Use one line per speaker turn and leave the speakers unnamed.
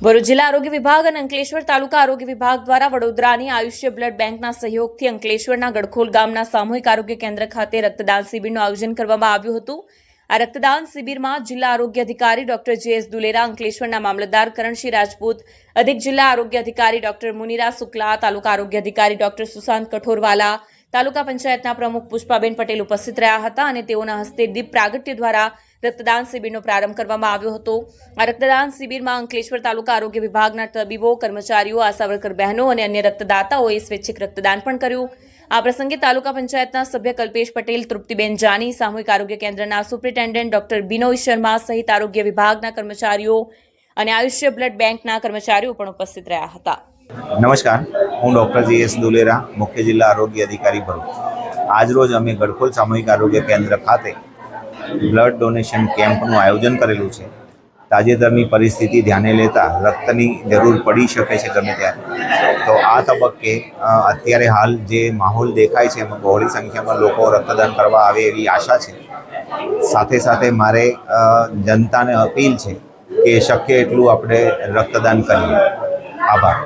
ભરૂચ જિલ્લા આરોગ્ય વિભાગ અને અંકલેશ્વર તાલુકા આરોગ્ય વિભાગ દ્વારા વડોદરાની આયુષ્ય બ્લડ બેંકના સહયોગથી અંકલેશ્વરના ગડખોલ ગામના સામૂહિક આરોગ્ય કેન્દ્ર ખાતે રક્તદાન શિબિરનું આયોજન કરવામાં આવ્યું હતું. આ રક્તદાન શિબિરમાં જિલ્લા આરોગ્ય અધિકારી ડોક્ટર જેએસ દુલેરા, અંકલેશ્વરના મામલતદાર કરણસિંહ રાજપૂત, અધિક જિલ્લા આરોગ્ય અધિકારી ડોક્ટર મુનિરા શુક્લા, તાલુકા આરોગ્ય અધિકારી ડોક્ટર સુશાંત કઠોરવાલા, તાલુકા પંચાયતના પ્રમુખ પુષ્પાબેન પટેલ ઉપસ્થિત રહ્યા હતા અને તેઓના હસ્તે દીપ પ્રાગટ્ય દ્વારા રક્તદાન શિબિરનો પ્રારંભ કરવામાં આવ્યો હતો. આ રક્તદાન શિબિરમાં અંકલેશ્વર તાલુકા આરોગ્ય વિભાગના તબીબો, કર્મચારીઓ આશા વર્કર બહેનો અને અન્ય રક્તદાતાઓએ સ્વૈચ્છિક રક્તદાન પણ કર્યું. આ પ્રસંગે તાલુકા પંચાયતના સભ્ય કલ્પેશ પટેલ, તૃપ્તિબેન જાની, સામૂહિક આરોગ્ય કેન્દ્રના સુપ્રિન્ટેન્ડન્ટ ડોક્ટર બિનોય શર્મા સહિત આરોગ્ય વિભાગના કર્મચારીઓ અને આયુષ્ય બ્લડ બેંકના કર્મચારીઓ પણ ઉપસ્થિત રહ્યા હતા.
નમસ્કાર. હું ડૉક્ટર જી એસ દુલેરા, મુખ્ય જિલ્લા આરોગ્ય અધિકારી ભરૂચ. આજરોજ અમે ગડખોલ સામૂહિક આરોગ્ય કેન્દ્ર ખાતે બ્લડ ડોનેશન કેમ્પનું આયોજન કરેલું છે. તાજેતરની પરિસ્થિતિ ધ્યાને લેતા રક્તની જરૂર પડી શકે છે ગમે ત્યારે. તો આ તબક્કે અત્યારે હાલ જે માહોલ દેખાય છે, એમાં બહોળી સંખ્યામાં લોકો રક્તદાન કરવા આવે એવી આશા છે. સાથે સાથે મારે જનતાને અપીલ છે કે શક્ય એટલું આપણે રક્તદાન કરીએ. આભાર.